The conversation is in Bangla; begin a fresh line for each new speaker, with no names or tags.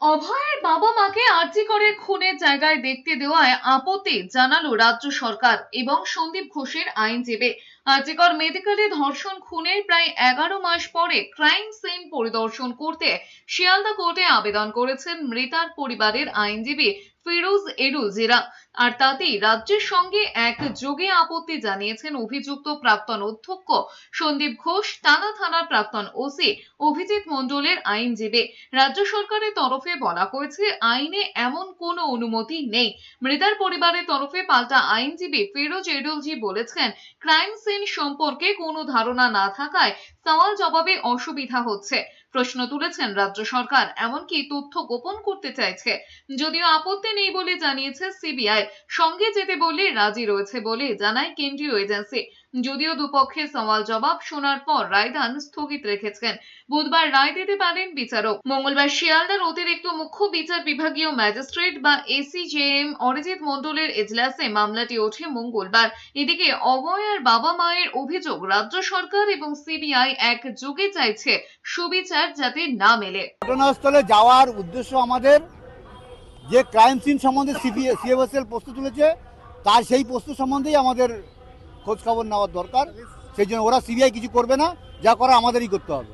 অভয়ের বাবা মাকে আর্জি করে খুনের জায়গায় দেখতে দেওয়ায় আপত্তি জানালো রাজ্য সরকার এবং সন্দীপ ঘোষের আইনজীবী। আর্জিকর মেডিকেলে ধর্ষণ, খুনের প্রায় এগারো মাস পরে ক্রাইম সিন পরিদর্শন করতে শিয়ালদা কোর্টে আবেদন করেছেন মৃতার পরিবারের আইনজীবী ফিরোজ এডুল জিরা আর তাতেই রাজ্যের সঙ্গে এক যোগে আপত্তি জানিয়েছেন অভিযুক্ত প্রাক্তন অধ্যক্ষ সন্দীপ ঘোষ, টানা থানার প্রাক্তন ওসি অভিজিৎ মণ্ডলের আইনজীবী। রাজ্য সরকারের তরফে বলা হয়েছে, আইনে এমন কোনো অনুমতি নেই। মৃতার পরিবারের তরফে পাল্টা আইনজীবী ফিরোজ এডুলজি বলেছেন, ক্রাইম সিন সম্পর্কে কোনো ধারণা না থাকায় সওয়াল জবাবে অসুবিধা হচ্ছে। প্রশ্ন তুলেছেন রাজ্য সরকার, এমনকি তথ্য গোপন করতে চাইছে। যদিও আপত্তি নেই বলে জানিয়েছে সিবিআই, সঙ্গে যেতে বলে রাজি রয়েছে বলে জানায় কেন্দ্রীয় এজেন্সি। যদিও দুপক্ষের সওয়াল জবাব শোনার পর রায়দান স্থগিত রেখেছেন। বুধবার রায় দিতে পারেন বিচারক। মঙ্গলবার শিয়ালদার অতিরিক্ত মুখ্য বিচার বিভাগীয় ম্যাজিস্ট্রেট বা এসিজেএম অরিজিৎ মণ্ডলের এজলাসে মামলাটি ওঠে মঙ্গলবার। এদিকে অভয়ার বাবা মায়ের অভিযোগ রাজ্য সরকার এবং সিবিআই এক যুগে চাইছে সুবিচার যাতে না মেলে।
ঘটনাস্থলে যাওয়ার উদ্দেশ্য আমাদের, যে ক্রাইম সিন সম্বন্ধে সিএফএসএল প্রস্তুত তুলেছে, তার সেই প্রশ্ন সম্বন্ধেই আমাদের খোঁজ খবর নেওয়ার দরকার। সেই জন্য ওরা সিবিআই কিছু করবে না, যা করা আমাদেরই করতে হবে।